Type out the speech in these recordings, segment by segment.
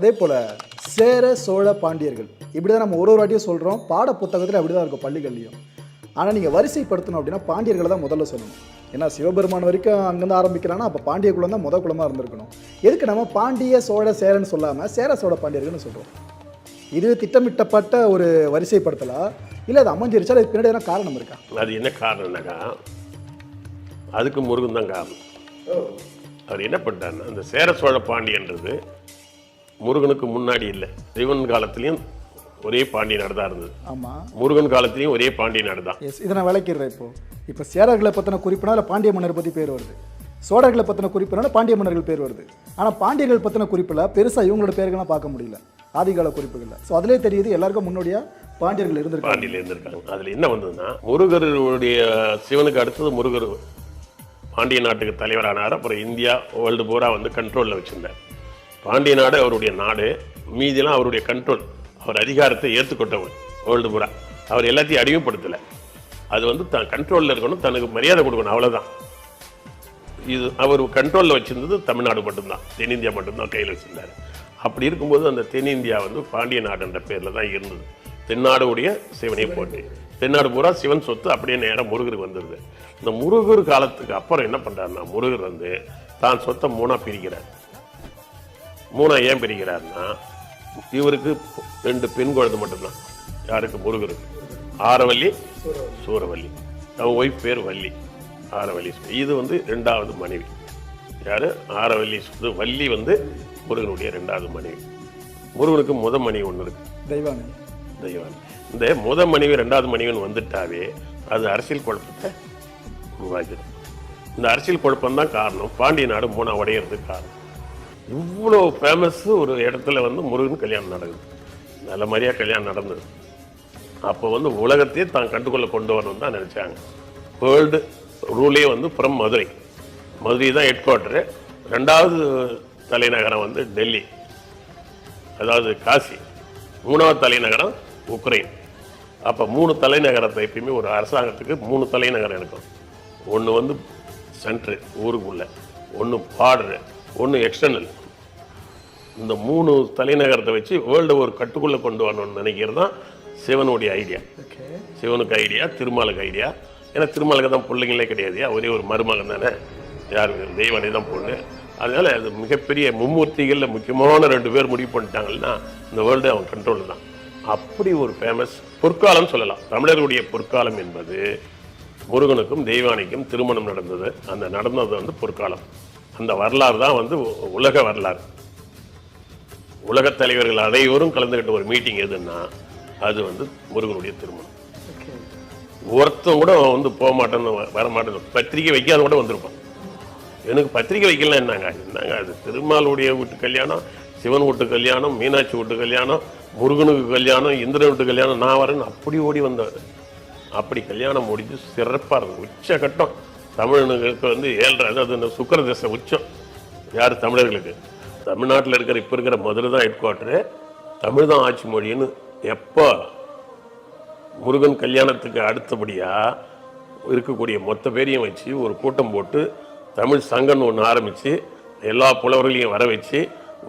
அதே போல் சேர சோழ பாண்டியர்கள். இப்படி தான் நம்ம ஒரு ஒரு வாட்டியும் சொல்கிறோம் பாட புத்தகத்தில் அப்படி தான் இருக்கும் பள்ளிகள்லையும். ஆனால் நீங்கள் வரிசைப்படுத்தணும் அப்படின்னா பாண்டியர்களை தான் முதல்ல சொல்லணும். ஏன்னா சிவபெருமான் வரைக்கும் அங்கேருந்து ஆரம்பிக்கிறான்னா அப்போ பாண்டிய குலம் தான் முத குலமாக இருந்திருக்கணும். எதுக்கு நம்ம பாண்டிய சோழ சேரன்னு சொல்லாமல் சேர சோழ பாண்டியர்கள்னு சொல்கிறோம் இது திட்டமிட்டப்பட்ட ஒரு வரிசைப்படுத்தலா? இல்லை அது அமைஞ்சிருச்சா? அதுக்கு பின்னாடி எதனா காரணம் இருக்கா? அது என்ன காரணம்னாக்கா அதுக்கு முருகன் தான் காரணம். அவர் என்ன பண்ணிட்டாருன்னா அந்த சேர சோழ பாண்டியன்றது முருகனுக்கு முன்னாடி இல்லை. சிவன் காலத்துலேயும் ஒரே பாண்டிய நாடு தான் இருந்தது. ஆமாம் முருகன் காலத்துலேயும் ஒரே பாண்டிய நாடு தான். எஸ் இதை நான் விளக்கிடுறேன் இப்போ. இப்போ சேரர்களை பற்றின குறிப்பினா அதில் பாண்டிய மன்னர் பற்றி பேர் வருது. சோழர்களை பற்றின குறிப்பினால பாண்டிய மன்னர்கள் பேர் வருது. ஆனால் பாண்டியர்கள் பற்றின குறிப்பில் பெருசாக இவங்களோட பேர்கள்லாம் பார்க்க முடியல. ஆதிகால குறிப்புகளில். ஸோ அதிலே தெரியுது எல்லாருக்கும் முன்னோடியாக பாண்டியர்கள் இருந்திருக்காங்க. பாண்டியில் இருந்திருக்காங்க. அதில் என்ன வந்ததுன்னா முருகருடைய சிவனுக்கு அடுத்தது முருகர் பாண்டிய நாட்டுக்கு தலைவரானார். அப்புறம் இந்தியா வேர்ல்டு பூரா வந்து கண்ட்ரோலில் வச்சிருந்தார். பாண்டிய நாடு அவருடைய நாடு மீதிலாம் அவருடைய கண்ட்ரோல் அவர் அதிகாரத்தை ஏற்றுக்கொண்டவர் வேர்ல்டு பூரா. அவர் எல்லாத்தையும் அடிமைப்படுத்தலை. அது வந்து தான் கண்ட்ரோலில் இருக்கணும் தனக்கு மரியாதை கொடுக்கணும் அவ்வளோதான் இது அவர் கண்ட்ரோலில் வச்சிருந்தது தமிழ்நாடு மட்டும்தான் தென்னிந்தியா மட்டும்தான் கையில் வச்சிருந்தார். அப்படி இருக்கும்போது அந்த தென்னிந்தியா வந்து பாண்டிய நாடுன்ற பேரில் தான் இருந்தது. தென்னாடுடைய சிவனை போட்டி தென்னாடு பூரா சிவன் சொத்து அப்படியே நேரம் முருகருக்கு வந்துடுது இந்த முருகர் காலத்துக்கு அப்புறம் என்ன பண்ணுறாருன்னா முருகர் வந்து தான் சொத்தை மூணாக பிரிக்கிறார். மூணா ஏன் பிரிக்கிறாருன்னா இவருக்கு ரெண்டு பெண் குழந்தை மட்டும்தான். யாருக்கு? முருகருக்கு. ஆரவல்லி சூரவல்லி அவன் ஒய்ஃப் பேர் வள்ளி. ஆரவல்லி இது வந்து ரெண்டாவது மனைவி. யாரு? ஆரவல்லி வள்ளி வந்து முருகனுடைய ரெண்டாவது மனைவி. முருகனுக்கு முத மனைவி ஒன்று இருக்கு. தெய்வானை. தெய்வான். இந்த முத மனைவி ரெண்டாவது மனைவின்னு வந்துட்டாவே அது அரசியல் குழப்பத்தை உருவாக்கிடும் இந்த அரசியல் குழப்பம் தான் காரணம். பாண்டிய நாடு மூணா உடையிறதுக்கு காரணம். இவ்வளோ ஃபேமஸ் ஒரு இடத்துல வந்து முருகன் கல்யாணம் நடக்குது. நல்ல மாதிரியா கல்யாணம் நடந்தது. அப்போ வந்து உலகத்தையே தான் கண்டுகொள்ள கொண்டு வரணும்னு தான் நினச்சாங்க. வேர்ல்டு ரூலே வந்து ஃப்ரம் மதுரை. மதுரை தான் ஹெட் குவார்ட்டரு ரெண்டாவது தலைநகரம் வந்து டெல்லி. அதாவது காசி. மூணாவது தலைநகரம் உக்ரைன். அப்போ மூணு தலைநகரத்தை எப்பயுமே ஒரு அரசாங்கத்துக்கு மூணு தலைநகரம் இருக்கும். ஒன்று வந்து சென்ட்ரு ஊருக்குள்ளே ஒன்று பார்டரு ஒன்று எக்ஸ்டர்னல் இந்த மூணு தலைநகரத்தை வச்சு வேர்ல்டை ஒரு கட்டுக்குள்ளே கொண்டு வரணும்னு நினைக்கிறது தான் சிவனுடைய ஐடியா ஓகே சிவனுக்கு ஐடியா திருமாலுக்கு ஐடியா ஏன்னா திருமாலுக்கு தான் பிள்ளைங்களே கிடையாது. ஒரே ஒரு மருமகன் தானே. யார் தெய்வனை தான் பொண்ணு. அதனால அது மிகப்பெரிய மும்மூர்த்திகளில் முக்கியமான ரெண்டு பேர் முடிவு பண்ணிட்டாங்கன்னா இந்த வேர்ல்டு அவன் கண்ட்ரோல் தான். அப்படி ஒரு ஃபேமஸ் பொற்காலம் சொல்லலாம். தமிழர்களுடைய பொற்காலம் என்பது முருகனுக்கும் தெய்வானைக்கும் திருமணம் நடந்தது. அந்த நடந்தது வந்து பொற்காலம். அந்த வரலாறு தான் வந்து உலக வரலாறு. உலகத் தலைவர்கள் அனைவரும் கலந்துக்கிட்ட ஒரு மீட்டிங் எதுன்னா அது வந்து முருகனுடைய திருமணம். ஒருத்தன் கூட வந்து போக மாட்டேன்னு வ- வர மாட்டேன்னு பத்திரிக்கை வைக்காத கூட வந்திருப்பான். எனக்கு பத்திரிக்கை வைக்கலாம் என்னங்க? என்னங்க அது? திருமாலுடைய வீட்டு கல்யாணம் சிவன் வீட்டு கல்யாணம் மீனாட்சி வீட்டு கல்யாணம் முருகனுக்கு கல்யாணம் இந்திரன் வீட்டு கல்யாணம் நான் வரேன்னு அப்படி ஓடி வந்தவர். அப்படி கல்யாணம் முடிஞ்சு சிறப்பாக இருந்தது. உச்சகட்டம். தமிழனுக்கு வந்து ஏழரை அதாவது இந்த சுக்கர தசை உச்சம். யார்? தமிழர்களுக்கு. தமிழ்நாட்டில் இருக்கிற இப்போ இருக்கிற மதுரை தான் ஹெட் குவார்ட்டரு தமிழ் தான் ஆட்சி மொழின்னு எப்போ முருகன் கல்யாணத்துக்கு அடுத்தபடியாக இருக்கக்கூடிய மொத்த பேரையும் வச்சு ஒரு கூட்டம் போட்டு தமிழ் சங்கம்னு ஒன்று ஆரம்பித்து எல்லா புலவர்களையும் வர வச்சு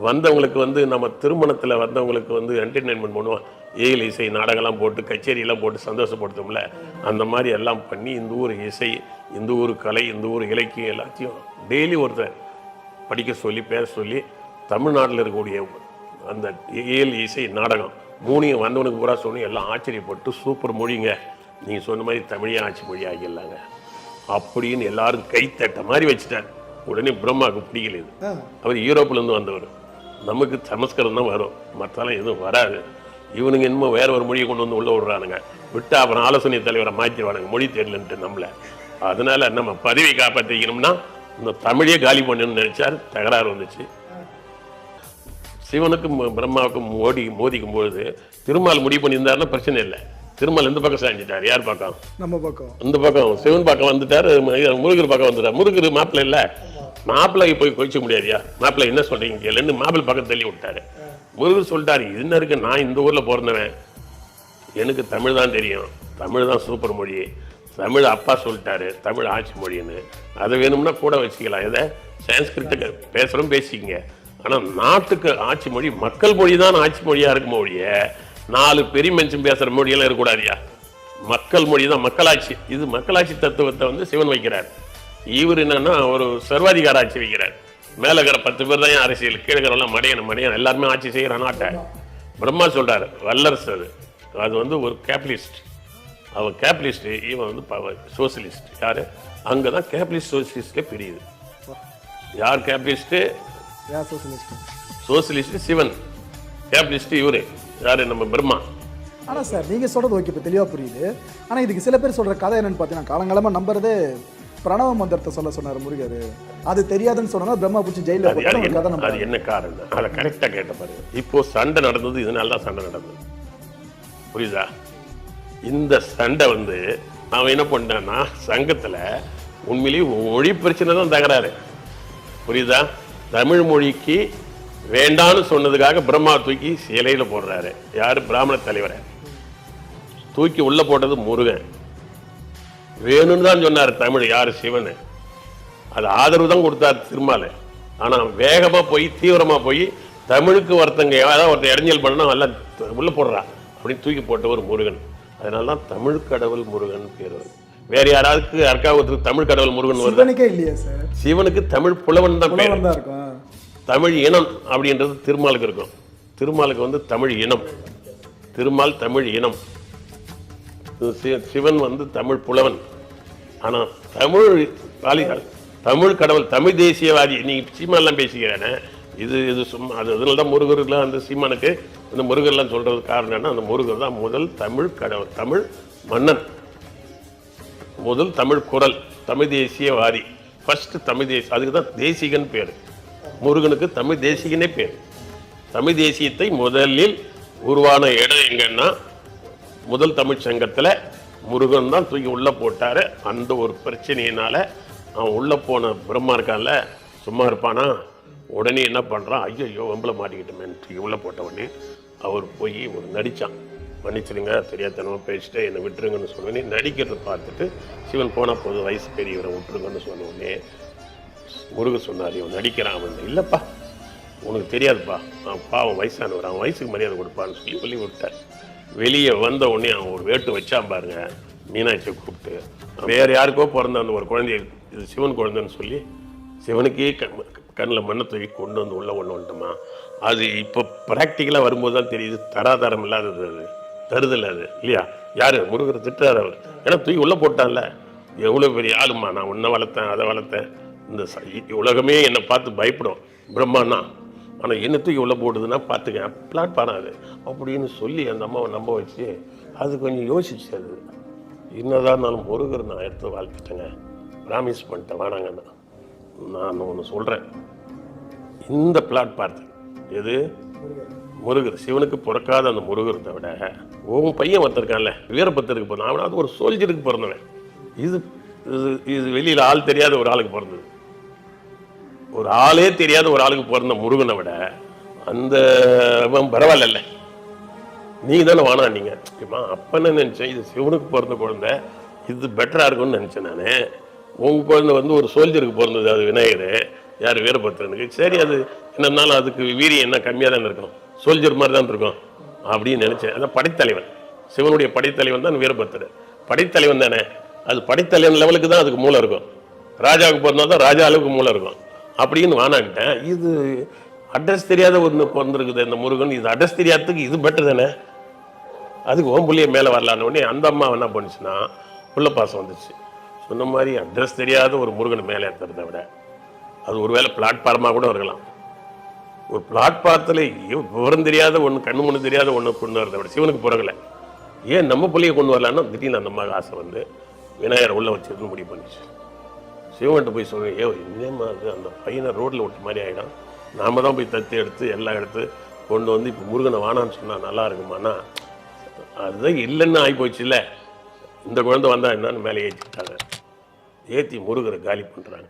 வந்தவங்களுக்கு வந்து நம்ம திருமணத்தில் வந்தவங்களுக்கு வந்து என்டர்டெயின்மெண்ட் பண்ணுவோம் ஏயில் இசை நாடகம்லாம் போட்டு கச்சேரியெல்லாம் போட்டு சந்தோஷப்படுத்தோம்ல அந்த மாதிரி எல்லாம் பண்ணி இந்த ஊர் இசை இந்த ஊர் கலை இந்த ஊர் இலக்கியம் எல்லாத்தையும் டெய்லி ஒருத்தர் படிக்க சொல்லி பேச சொல்லி தமிழ்நாட்டில் இருக்கக்கூடிய அந்த ஏழு இசை நாடகம் மூணையும் வந்தவனுக்கு பூரா சொல்லி எல்லாம் ஆச்சரியப்பட்டு சூப்பர் மொழிங்க. நீங்கள் சொன்ன மாதிரி தமிழே ஆட்சி மொழி ஆகிடலாங்க. அப்படின்னு எல்லாரும் கைத்தட்ட மாதிரி வச்சுட்டார். உடனே பிரம்மாவுக்கு பிடிக்கல இது. ஆ. அவர் யூரோப்லேருந்து வந்தவர். நமக்கு சமஸ்கிருதம் தான் வரும். மற்றெல்லாம் எதுவும் வராது. இவனுங்க என்னமோ வேற ஒரு மொழியை கொண்டு வந்து உள்ள விடுறானுங்க. விட்டு அப்புறம் ஆலோசனை தலைவரை மாற்றிடுவானுங்க மொழி தெரியலன்ட்டு நம்மள. அதனால நம்ம பதவி காப்பாற்றிக்கணும்னா இந்த தமிழே காலி பண்ணணும்னு நினைச்சார். தகராறு வந்துச்சு. சிவனுக்கும் பிரம்மாவுக்கும் மோடி மோதிக்கும் பொழுது திருமால் முடிவு பண்ணியிருந்தாருன்னா பிரச்சனை இல்லை. திருமால் இந்த பக்கம் சாஞ்சிட்டார் யார் பக்கம்? நம்ம பக்கம். இந்த பக்கம். சிவன் பக்கம் வந்துட்டாரு முருகர் பக்கம் வந்துட்டார். முருகர் மாப்பிள்ளை இல்ல. மாப்பிள்ளை போய் கொதிக்க முடியாதியா? மாப்பிள்ளை என்ன சொல்றீங்க? கேளுன்னு மாப்பிள்ளை பக்கம் தள்ளி விட்டாரு. முருகர் சொல்லிட்டாரு என்ன இருக்கு நான் இந்த ஊர்ல பிறந்தவன். எனக்கு தமிழ் தான் தெரியும். தமிழ் தான் சூப்பர் மொழி. தமிழ் அப்பா சொல்லிட்டாரு. தமிழ் ஆட்சி மொழின்னு. அதை வேணும்னா கூட வச்சுக்கலாம். எதை? சான்ஸ்கிரிட்டுக்கு பேசுகிறோம் பேசிக்கங்க. ஆனால் நாட்டுக்கு ஆட்சி மொழி மக்கள் மொழி தான் ஆட்சி மொழியாக இருக்கும் மொழிய நாலு பெரிய மனுஷன் பேசுகிற மொழியெல்லாம் இருக்கக்கூடாதியா? மக்கள் மொழி தான் மக்களாட்சி. இது மக்களாட்சி தத்துவத்தை வந்து சிவன் வைக்கிறார். இவர் என்னன்னா ஒரு சர்வாதிகார ஆட்சி வைக்கிறார். மேல இருக்கிற பத்து பேர் தான் அரசியல் கீழே மடையன மடையன் எல்லாருமே ஆட்சி செய்கிற நாட்டை. பிரம்மா சொல்றாரு வல்லரசு அது. அது வந்து ஒரு கேபிட்டலிஸ்ட் அவன் கேபிட்டலிஸ்ட் இவன் வந்து சோசியலிஸ்ட். யாரு? அங்கே தான் கேபிட்டலிஸ்ட் சோசியலிஸ்டே பிரியுது. யார் கேபிட்டலிஸ்ட்டு ஏன் சோசியலிஸ்ட்? சோசியலிஸ்ட் சிவன். கேபிட்டலிஸ்ட் இவரு. யாரு? நம்ம பிரம்மா. ஆனால் சார் நீங்கள் சொல்கிறது ஓகே இப்போ தெளிவாக புரியுது. ஆனால் இதுக்கு சில பேர் சொல்கிற கதை என்னன்னு பார்த்தீங்கன்னா காலங்காலமாக நம்புறதே பிரணவ மந்திரத்தை சொல்ல சொன்னார் முருகர். அது தெரியாதுன்னு சொன்னா பிரம்மா போட்டு ஒரு கதை நம்ப அது என்ன காரணம்? அதை கரெக்டாக கேட்ட பாருங்க இப்போ சண்டை நடந்தது இதனால தான் சண்டை நடந்தது. புரியுதா? இந்த சண்டை வந்து அவன் என்ன பண்ணான்னா சங்கத்துல உண்மையிலேயே மொழி பிரச்சனை தான் தகராறு. புரியுதா? தமிழ் மொழிக்கு வேண்டான்னு சொன்னதுக்காக பிரம்மா தூக்கி சிலையில போடுறாரு. யாரு? பிராமண தலைவரை. தூக்கி உள்ள போட்டது முருகன். வேணும்னு தான் சொன்னார் தமிழ் யாரு? சிவன். அது ஆதரவு தான் கொடுத்தார் திருமால. ஆனா வேகமா போய் தீவிரமா போய் தமிழுக்கு ஒருத்தங்க ஏதாவது ஒருத்தர் இடைஞ்சல் பண்ணா எல்லாம் உள்ள போடுறா அப்படின்னு தூக்கி போட்டவர் முருகன். அதனால தான் தமிழ் கடவுள் முருகன் பேர். வேற யாராவது யாருக்காவது தமிழ் கடவுள் முருகன் வருது? சிவனுக்கே இல்லையா சார்? சிவனுக்கு தமிழ் புலவன் தான் பேர். புலவன் தான் இருக்கும் தமிழ் இனம் அப்படின்றது திருமாலுக்கு இருக்கும். திருமாலுக்கு வந்து தமிழ் இனம். திருமால் தமிழ் இனம். சி- சிவன் வந்து தமிழ் புலவன். ஆனால் தமிழ் வாலிகள் தமிழ் கடவுள் தமிழ் தேசியவாதி நீங்கள் சீமான்லாம் பேசிக்கிறேனே. இது இது சும்மா அது அதனால தான் முருகர்லாம் அந்த சீமானுக்கு அந்த முருகர்லாம் சொல்கிறது காரணம் என்ன அந்த முருகர் தான் முதல் தமிழ் கடவுள் தமிழ் மன்னன். முதல் தமிழ் குரல் தமிழ் தேசியவாதி. ஃபஸ்ட்டு தமிழ் தேசிய அதுக்கு தான் தேசிகன் பேர். முருகனுக்கு தமிழ் தேசியனே பேர். தமிழ் தேசியத்தை முதலில் உருவான இடம் எங்கன்னா முதல் தமிழ் சங்கத்தில் முருகன் தான் தூக்கி உள்ளே போட்டார். அந்த ஒரு பிரச்சனையினால அவன் உள்ளே போன பிரம்மா இருக்கான்ல சும்மா இருப்பானா? உடனே என்ன பண்ணுறான் ஐயோ வம்பளை மாட்டிக்கிட்டோமேன்னு தூக்கி உள்ளே போட்ட உடனே அவர் போய் ஒரு நடித்தான் மன்னிச்சிடுங்க தெரியாதனமாக பேசிட்டு என்னை விட்டுருங்கன்னு சொன்னோடனே நடிக்கிறத பார்த்துட்டு சிவன் போனால் போதும் வயசு பெரியவரை விட்டுருங்கன்னு சொன்ன உடனே முருகன் சொன்னார் இவன் நடிக்கிறான் அவன் இல்லைப்பா. உனக்கு தெரியாதுப்பா. அவன் பாவம் வயசானவர். அவன் வயசுக்கு மரியாதை கொடுப்பான்னு சொல்லி சொல்லி விட்டார். வெளியே வந்த உடனே அவன் ஒரு வேட்டு வச்சான் பாருங்க. மீனாட்சியை கூப்பிட்டு வேறு யாருக்கோ பிறந்த அந்த ஒரு குழந்தைய இது சிவன் குழந்தைன்னு சொல்லி சிவனுக்கே கண்ணில் மண்ணை தூக்கி கொண்டு வந்து உள்ள ஒன்று வந்துட்டோமா. அது இப்போ ப்ராக்டிக்கலாக வரும்போது தான் தெரியுது. தராதாரம் இல்லாதது அது. தருதல் அது. இல்லையா? யார்? முருகரை திட்டுறாரு அவர். ஏன்னா தூக்கி உள்ளே போட்டான்ல. எவ்வளோ பெரிய ஆளுமா நான் உன்னை வளர்த்தேன் அதை வளர்த்தேன். இந்த உலகமே என்னை பார்த்து பயப்படும். பிரம்மாண்ணா ஆனால் என்னத்துக்கு இவ்வளோ போடுதுன்னா பார்த்துக்க பிளாட்பாரம் அது அப்படின்னு சொல்லி அந்த அம்மாவை நம்ப வச்சு அது கொஞ்சம் யோசிச்சு அது. என்னதான் இருந்தாலும் முருகர் நான் எடுத்து வாழ்த்துட்டேங்க. ப்ராமிஸ் பண்ணிட்டேன் வேணாங்கண்ணா நான் ஒன்று சொல்கிறேன் இந்த பிளாட் பார்த்து எது? முருகர். சிவனுக்கு பிறக்காத அந்த முருகரத்தை விட உன் பையன் ஒருத்தருக்கான்ல வீரபத்திருக்கு பிறந்தான் அவனாவது ஒரு சோல்ஜருக்கு பிறந்தவன். இது இது இது வெளியில் ஆள் தெரியாத ஒரு ஆளுக்கு பிறந்தது. ஒரு ஆளே தெரியாத ஒரு ஆளுக்கு பிறந்த முருகனை விட அந்த பரவாயில்ல நீங்க தானே வானா நீங்க? ஏம்மா அப்ப என்ன நினைச்சேன் இது சிவனுக்கு பிறந்த குழந்தை இது பெட்டரா இருக்கும்னு நினைச்சேன் நான். உங்க குழந்தை வந்து ஒரு சோல்ஜருக்கு பிறந்தது அது விநாயகர் யார் வீரபத்திரனுக்கு சரி அது என்னன்னாலும் அதுக்கு வீரியம் என்ன கம்மியாக தானே இருக்கணும் சோல்ஜர் மாதிரி தான் இருக்கும் அப்படின்னு நினைச்சேன். அதான் படைத்தலைவன். சிவனுடைய படைத்தலைவன் தான் வீரபத்திரர் படைத்தலைவன் தானே. அது படைத்தலைவன் லெவலுக்கு தான் அதுக்கு மூளை இருக்கும். ராஜாவுக்கு பிறந்தால் தான் ராஜா அளவுக்கு மூளை இருக்கும். அப்படின்னு வானாக்கிட்டேன். இது அட்ரஸ் தெரியாத ஒன்று பிறந்திருக்குது இந்த முருகன். இது அட்ரஸ் தெரியாததுக்கு இது பெட்டர் தானே? அதுக்கு ஓம்புள்ளியே மேலே வரலான்னு உடனே அந்த அம்மா என்ன பண்ணுச்சுன்னா புள்ள பாசம் வந்துச்சு. சொன்ன மாதிரி அட்ரஸ் தெரியாத ஒரு முருகன் மேலே ஏற்றுறதை விட அது ஒருவேளை பிளாட்ஃபார்மாக கூட இருக்கலாம். ஒரு பிளாட்பாரத்தில் விவரம் தெரியாத ஒன்று கண்ணு முன்னு தெரியாத ஒன்று கொண்டு வரதை விட சிவனுக்கு பிறகுல. ஏன் நம்ம பிள்ளைய கொண்டு வரலான்னா திடீர்னு அந்த அம்மாவுக்கு ஆசை வந்து விநாயகர் உள்ளே வச்சிருந்து முடிவு பண்ணிச்சு. சிவன்கிட்ட போய் சொல்கிறேன் ஏ இன்னேம்மா அது அந்த பையனை ரோட்டில் விட்ட மாதிரி ஆகிடும் நாம் தான் போய் தத்தி எடுத்து எல்லாம் எடுத்து கொண்டு வந்து இப்போ முருகனை வானான்னு சொன்னால் நல்லா இருக்குமாண்ணா? அதுதான் இல்லைன்னு ஆகி இந்த குழந்தை வந்தால் என்னன்னு மேலே ஏற்றிட்டாங்க ஏற்றி முருகரை காலி பண்ணுறாங்க